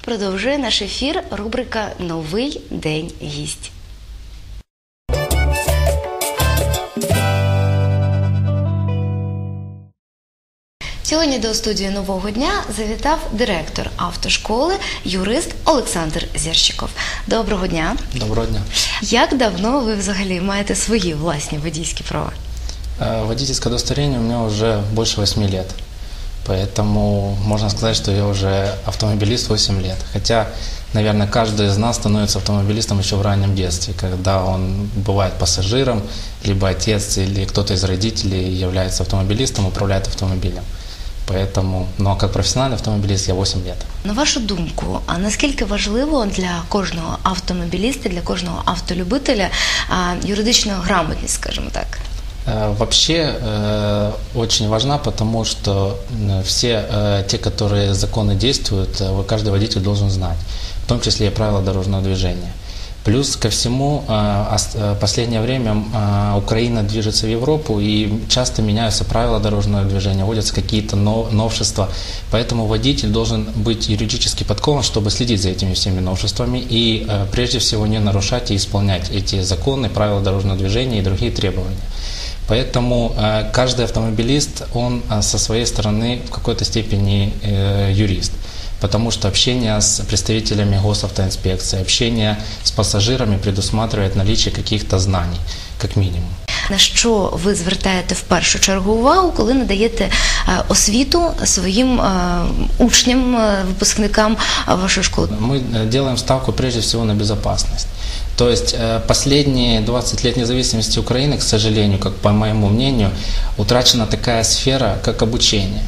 Продовжує наш ефір рубрика Новий день гість. Сьогодні до студії нового дня завітав директор автошколи, юрист Олександр Зірщиков. Доброго дня. Доброго дня. Як давно ви взагалі маєте свої власні водійські права? Э, Водительское удостоверение у меня уже больше 8 лет. Поэтому можно сказать, что я уже автомобилист 8 лет. Хотя, наверное, каждый из нас становится автомобилистом еще в раннем детстве, когда он бывает пассажиром, либо отец или кто-то из родителей является автомобилистом, управляет автомобилем. Поэтому, но как профессиональный автомобилист я 8 лет. На вашу думку, а наскільки важливо для кожного автомобіліста, для кожного автолюбителя а, юридична грамотність, скажімо так? Э, Вообще э, очень важна, потому что м, все э, те, которые законы действуют, э, каждый водитель должен знать, в том числе и правила дорожного движения. Плюс ко всему, ос- э, последнее время э, Украина движется в Европу, и часто меняются правила дорожного движения, вводятся какие-то но- новшества. Поэтому водитель должен быть юридически подкован, чтобы следить за этими всеми новшествами и э, прежде всего не нарушать и исполнять эти законы, правила дорожного движения и другие требования. Поэтому э, каждый автомобилист, он э, со своей стороны в какой-то степени юрист. Потому что общение с представителями госавтоинспекции, общение с пассажирами предусматривает наличие каких-то знаний, как минимум. На що ви звертаєте в першу чергу увагу, коли надаєте е, освіту своїм е, учням, е, випускникам е, вашої школи? Мы э, делаем ставку прежде всего на безопасность. То есть э, последние 20 лет независимости Украины, к сожалению, как по моему мнению, утрачена такая сфера, как обучение.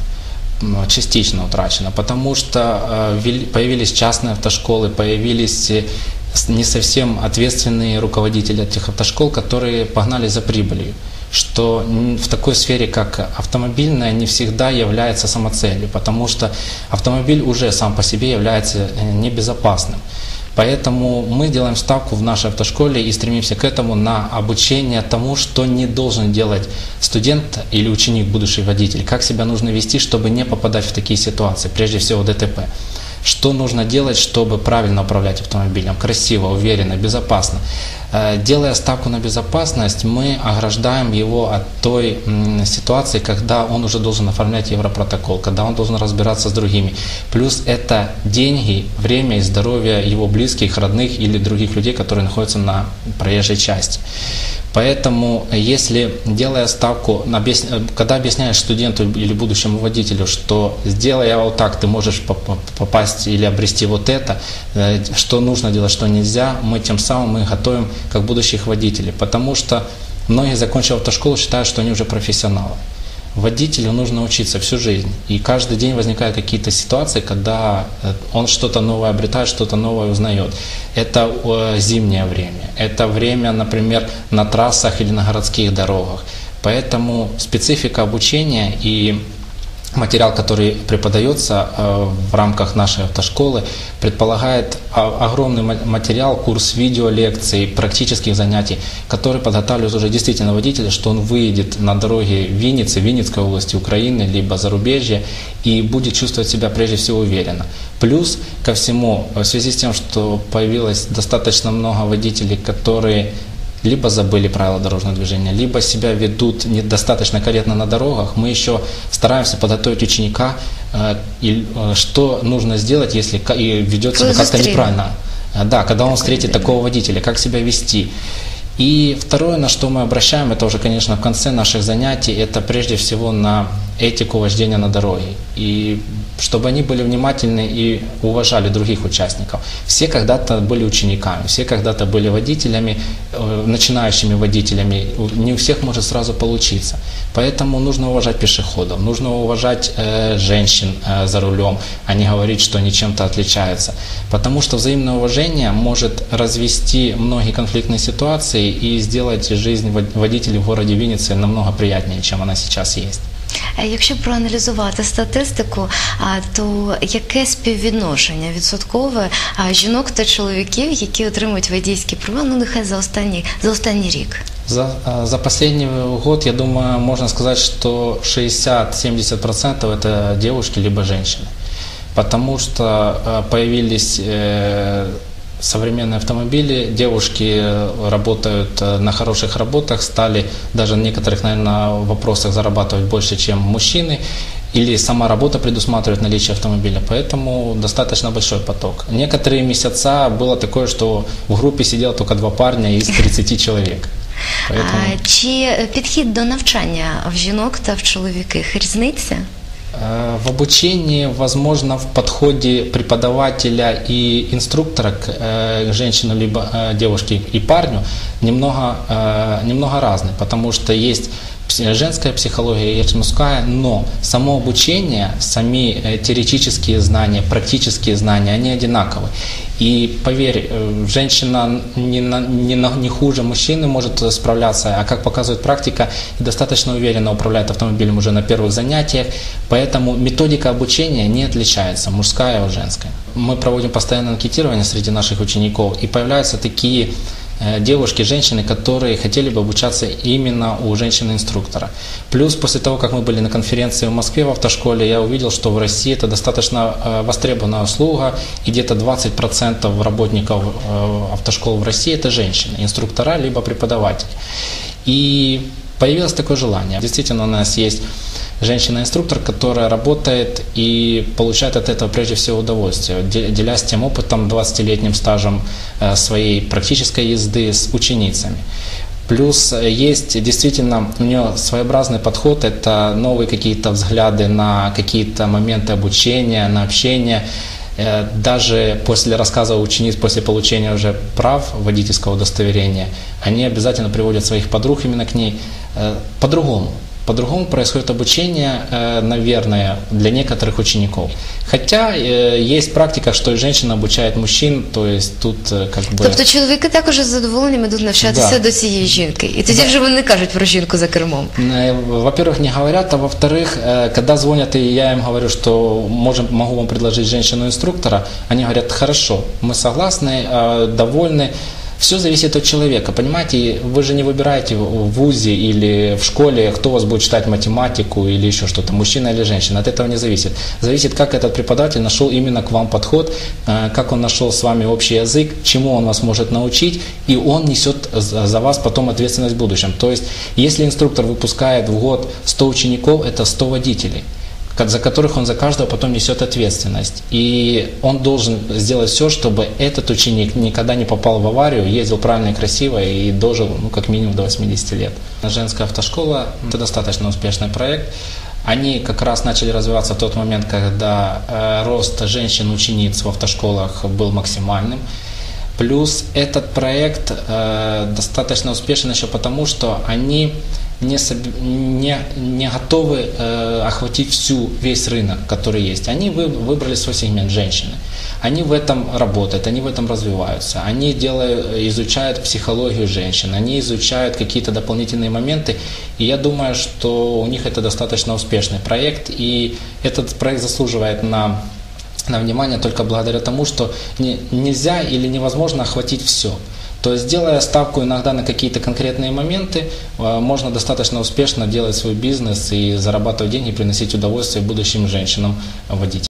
Частично утрачена, потому что э, появились частные автошколы, появились э, не совсем ответственные руководители этих автошкол, которые погнали за прибылью что в такой сфере, как автомобильная, не всегда является самоцелью, потому что автомобиль уже сам по себе является э, небезопасным. Поэтому мы делаем ставку в нашей автошколе и стремимся к этому на обучение тому, что не должен делать студент или ученик, будущий водитель, как себя нужно вести, чтобы не попадать в такие ситуации, прежде всего ДТП. Что нужно делать, чтобы правильно управлять автомобилем, красиво, уверенно, безопасно. Э, Делая ставку на безопасность, мы ограждаем его от той ситуации, когда он уже должен оформлять европротокол, когда он должен разбираться с другими. Плюс это деньги, время и здоровье его близких, родных или других людей, которые находятся на проезжей части. Поэтому, если делая ставку, э, когда объясняешь студенту или будущему водителю, что сделая вот так, ты можешь поп- попасть или обрести вот это, э, что нужно делать, что нельзя, мы тем самым мы готовим как будущих водителей. Потому что многие, закончив автошколу, считают, что они уже профессионалы. Водителю нужно учиться всю жизнь. И каждый день возникают какие-то ситуации, когда э, он что-то новое обретает, что-то новое узнает. Это зимнее время, это время, например, на трассах или на городских дорогах. Поэтому специфика обучения и материал, который преподается э, в рамках нашей автошколы, предполагает о- огромный ма- материал, курс видео, лекций, практических занятий, который подготавливает уже действительно водителя, что он выедет на дороге Винницы, Винницкой области Украины, либо зарубежья, и будет чувствовать себя прежде всего уверенно. Плюс ко всему, в связи с тем, что появилось достаточно много водителей, которые либо забыли правила дорожного движения, либо себя ведут недостаточно корректно на дорогах, мы еще стараемся подготовить ученика, э, и, э, что нужно сделать, если и ведет себя как-то неправильно. Э, Да, когда он встретит такого водителя, как себя вести. И второе, на что мы обращаем, это уже, конечно, в конце наших занятий, это прежде всего на этику вождения на дороге. И чтобы они были внимательны и уважали других участников. Все когда-то были учениками, все когда-то были водителями, э, начинающими водителями. Не у всех может сразу получиться. Поэтому нужно уважать пешеходов, нужно уважать э, женщин э, за рулем, а не говорить, что они чем-то отличаются. Потому что взаимное уважение может развести многие конфликтные ситуации и сделать жизнь вод- водителей в городе Винницы намного приятнее, чем она сейчас есть. Е, Якщо проаналізувати статистику, а, то яке співвідношення відсоткове а, жінок та чоловіків, які отримують водійські права, ну нехай за останній за останній рік? За, э, за последний год, я думаю, можно сказать, что 60-70% это девушки либо женщины. потому что э, появились э, современные автомобили, девушки э, работают э, на хороших работах, стали даже в некоторых, наверное, вопросах зарабатывать больше, чем мужчины, или сама работа предусматривает наличие автомобиля, поэтому достаточно большой поток. Некоторые месяца было такое, что в группе сидело только два парня из 30 человек. Поэтому... А, чи підхід до навчання в жінок та в чоловіків різниця? Э, В обучении, возможно, в подходе преподавателя и инструктора к э, женщине либо э, девушке и парню немного, немного разный, потому что есть женская психология, есть мужская, но само обучение, сами э, теоретические знания, практические знания, они одинаковы. И поверь, э, женщина не, на- не, на- не хуже мужчины может справляться, а как показывает практика, достаточно уверенно управляет автомобилем уже на первых занятиях, поэтому методика обучения не отличается, мужская от женской. Мы проводим постоянное анкетирование среди наших учеников, и появляются такие девушки, женщины, которые хотели бы обучаться именно у женщины-инструктора. Плюс после того, как мы были на конференции в Москве в автошколе, я увидел, что в России это достаточно э, востребованная услуга, и где-то 20% работников э, автошкол в России это женщины, инструктора либо преподаватели. И появилось такое желание. Действительно, у нас есть женщина-инструктор, которая работает и получает от этого прежде всего удовольствие, де- делясь тем опытом, 20-летним стажем э, своей практической езды с ученицами. Плюс э, есть действительно у нее своеобразный подход, это новые какие-то взгляды на какие-то моменты обучения, на общение. Э, Даже после рассказа учениц, после получения уже прав водительского удостоверения, они обязательно приводят своих подруг именно к ней э, по-другому. По-другому происходит обучение, э, наверное, для некоторых учеников. Хотя э, есть практика, что и женщина обучает мужчин, то есть тут э, как бы... Тобто чоловіки також з задоволенням ідуть навчатися Да. до цієї жінки. І тоді Да. вже вони кажуть про жінку за кермом. Э, Во-первых, не говорят, а во-вторых, э, когда звонят, и я им говорю, что можем, могу вам предложить женщину-инструктора, они говорят, хорошо, мы согласны, э, довольны. все зависит от человека, понимаете, вы же не выбираете в ВУЗе или в школе, кто у вас будет читать математику или еще что-то, мужчина или женщина, от этого не зависит. Зависит, как этот преподаватель нашел именно к вам подход, э, как он нашел с вами общий язык, чему он вас может научить, и он несет за вас потом ответственность в будущем. То есть, если инструктор выпускает в год 100 учеников, это 100 водителей за которых он за каждого потом несет ответственность. И он должен сделать все, чтобы этот ученик никогда не попал в аварию, ездил правильно и красиво и дожил ну, как минимум до 80 лет. Женская автошкола – это достаточно успешный проект. Они как раз начали развиваться в тот момент, когда э, рост женщин-учениц в автошколах был максимальным. Плюс этот проект э, достаточно успешен еще потому, что они не, не, не готовы э, охватить всю, весь рынок, который есть. Они вы- выбрали свой сегмент женщины. Они в этом работают, они в этом развиваются. Они делают, изучают психологию женщин, они изучают какие-то дополнительные моменты. И я думаю, что у них это достаточно успешный проект. И этот проект заслуживает на на внимание только благодаря тому, что не- нельзя или невозможно охватить все. То есть, делая ставку иногда на какие-то конкретные моменты, э, можно достаточно успешно делать свой бизнес и зарабатывать деньги, приносить удовольствие будущим женщинам-водителям.